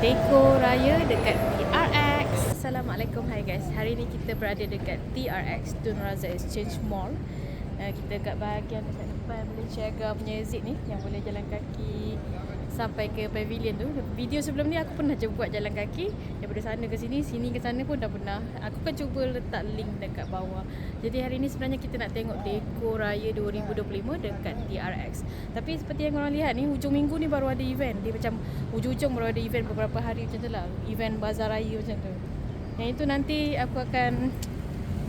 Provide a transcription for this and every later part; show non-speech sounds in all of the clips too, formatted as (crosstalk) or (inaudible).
Deko Raya dekat TRX. Assalamualaikum hai guys. Hari ni kita berada dekat TRX Tun Razak Exchange Mall. Uh, kita kat bahagian dekat depan boleh Ciaga punya exit ni yang boleh jalan kaki sampai ke pavilion tu. Video sebelum ni aku pernah cuba buat jalan kaki daripada sana ke sini, sini ke sana pun dah pernah. Aku kan cuba letak link dekat bawah. Jadi hari ni sebenarnya kita nak tengok Deko Raya 2025 dekat TRX. Tapi seperti yang korang lihat ni hujung minggu ni baru ada event. Dia macam hujung-hujung baru ada event beberapa hari macam tu lah. Event bazar raya macam tu. Yang itu nanti aku akan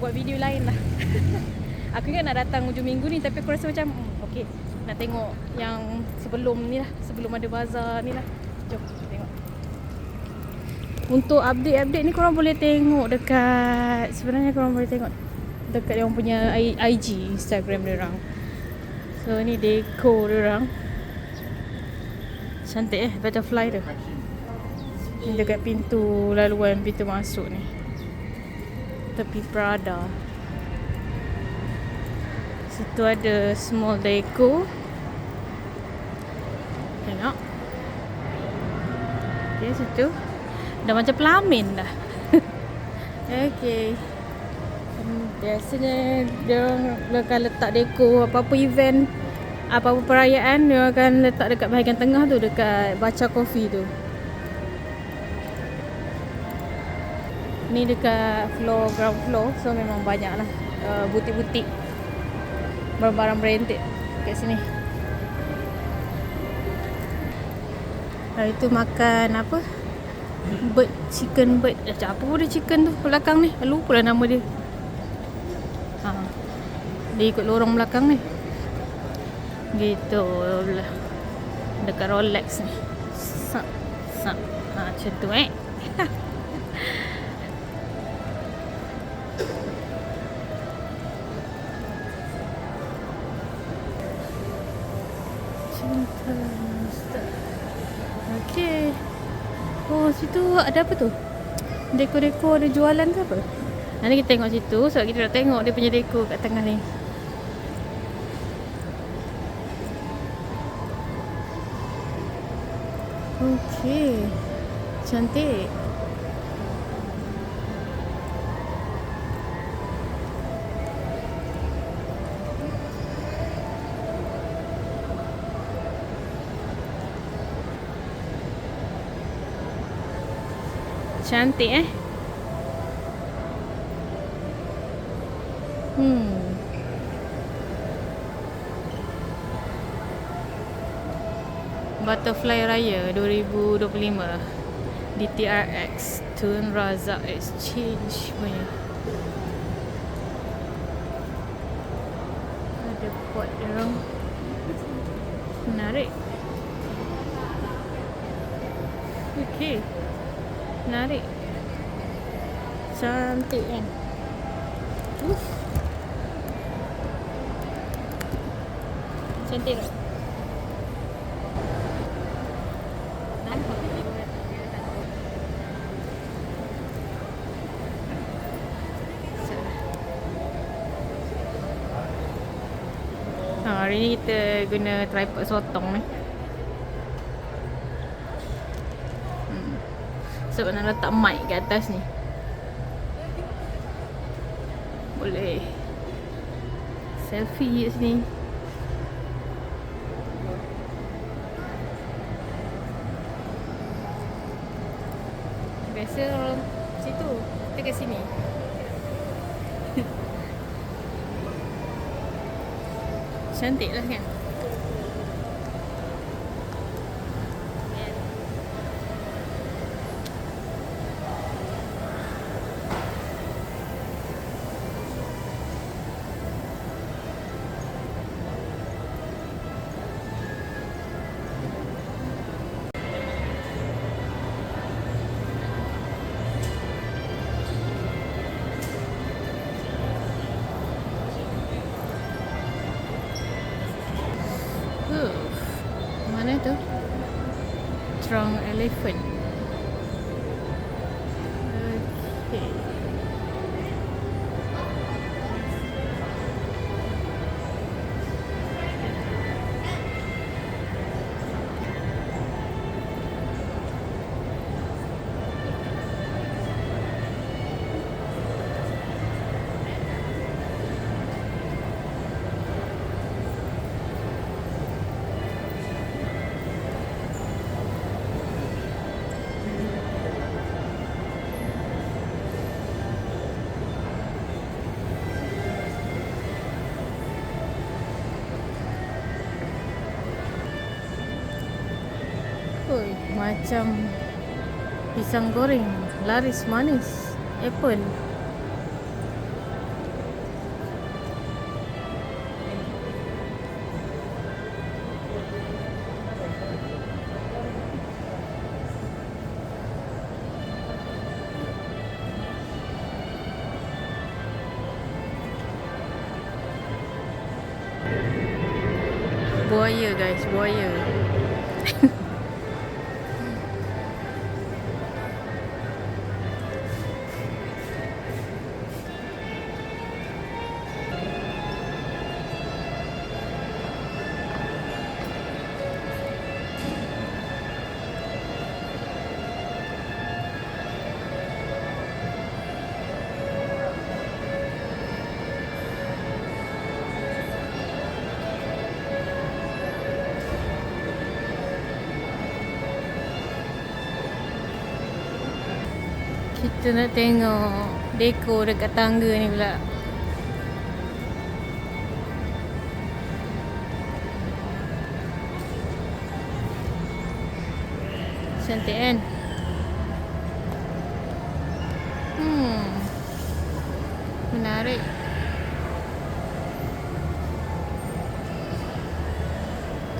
buat video lain lah. (laughs) aku ingat nak datang hujung minggu ni tapi aku rasa macam hmm, okey nak tengok yang sebelum ni lah sebelum ada bazar ni lah. Jom tengok. Untuk update-update ni korang boleh tengok dekat sebenarnya korang boleh tengok dekat yang punya I- IG Instagram dia orang. So ni deco dia orang. Cantik eh butterfly tu. Ni dekat pintu laluan pintu masuk ni. Tepi Prada. Situ ada small deco. Tengok. Okay, situ. Dah macam pelamin dah. (laughs) okay. Biasanya dia akan letak deco apa-apa event apa-apa perayaan dia akan letak dekat bahagian tengah tu dekat baca kopi tu. Ni dekat floor ground floor so memang banyak lah uh, butik-butik barang-barang branded kat sini. Hari tu makan apa? Bird chicken bird. Eh, apa pun dia chicken tu belakang ni. Lupa lah nama dia. Ha. Dia ikut lorong belakang ni. Gitu lah. Dekat Rolex ni. Sak. Sak. Ha, macam tu eh. (laughs) situ ada apa tu? Deko-deko ada jualan ke apa? Nanti kita tengok situ sebab kita nak tengok dia punya deko kat tengah ni. Okey. Cantik. Cantik eh. Hmm. Butterfly Raya 2025 di TRX Tun Razak Exchange punya. Ada pot dia orang. Menarik. Okey. Menarik. Cantik kan? Uff. Cantik tak? Ha, hari ni kita guna tripod sotong ni. Hmm. Sebab nak letak mic kat atas ni. Boleh selfie kat sini. Biasa orang situ, kita kat sini. Cantik lah kan? from elephant. Macam pisang goreng, laris manis, apple. Buaya guys, buaya. (laughs) Kita nak tengok dekor dekat tangga ni pula. Cantik kan? Hmm. Menarik.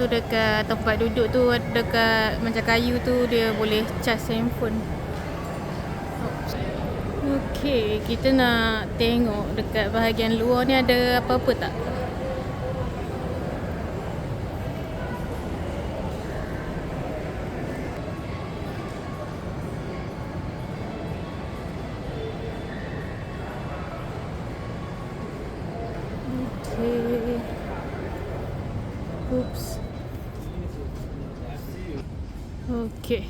Tu dekat tempat duduk tu dekat macam kayu tu dia boleh charge handphone. Okey, kita nak tengok dekat bahagian luar ni ada apa-apa tak? Oops. Okey.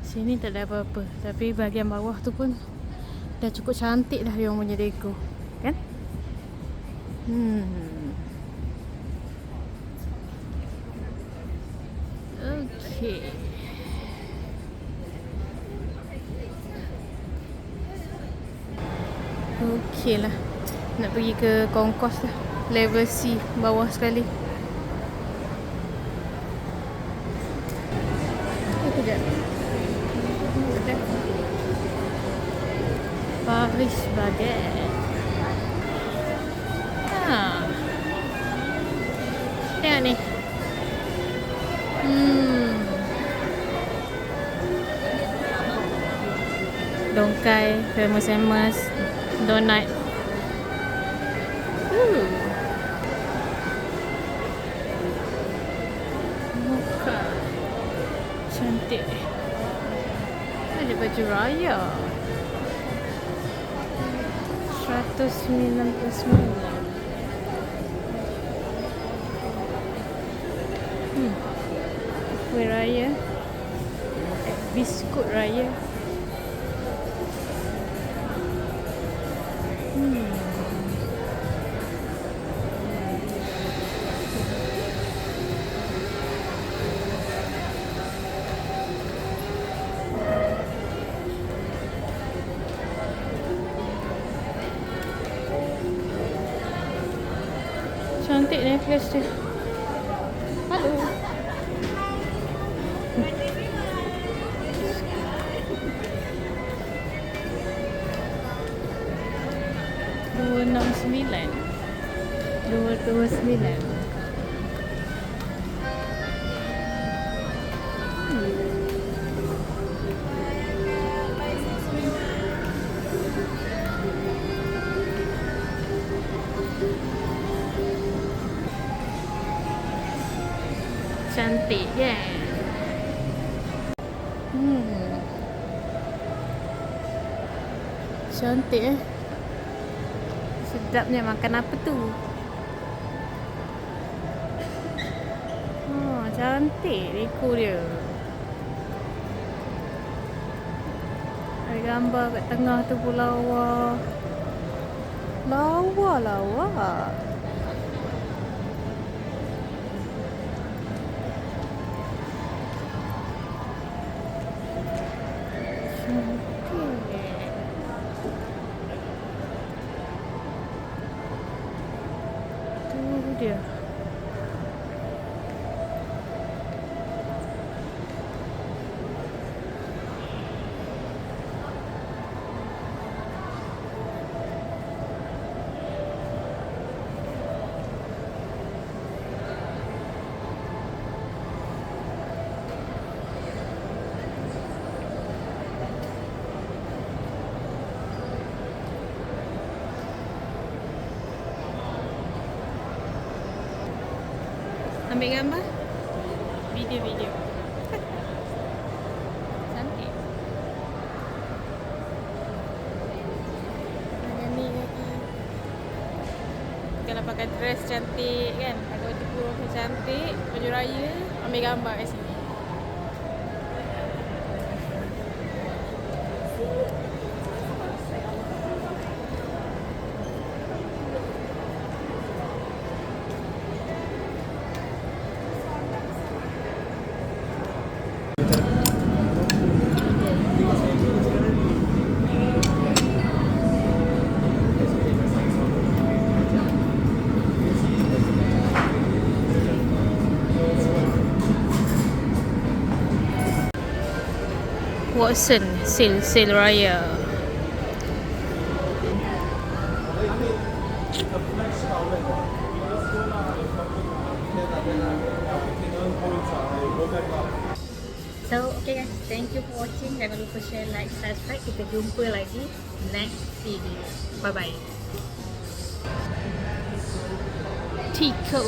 Sini tak ada apa-apa. Tapi bahagian bawah tu pun dah cukup cantik dah orang punya dekor. Kan? Hmm. Okey. Okey lah. Nak pergi ke Concourse lah. Level C. Bawah sekali. Paris Baguette. Ha. Tengok ni. Hmm. Dongkai, famous-famous, donut. Ooh. Mocha. Cantik. Ada baju raya. 199. Hmm. Kuih raya. Eh, biskut raya. ঠিক আছে hello Nur namens Milan. Nur namens Milan. Cantik kan? Hmm. Cantik eh. Sedapnya makan apa tu? Oh, cantik dekor dia. Ada gambar kat tengah tu pun lawa. Lawa, lawa. Tu ambil gambar? Video-video. Cantik. Ni lagi. Kalau pakai dress cantik kan, baju kurung cantik, baju raya, ambil gambar kat sini. Watson Sale Sale Raya. So, okay guys, thank you for watching. Jangan lupa share, like, subscribe. Kita jumpa lagi next video. Bye-bye. Tico.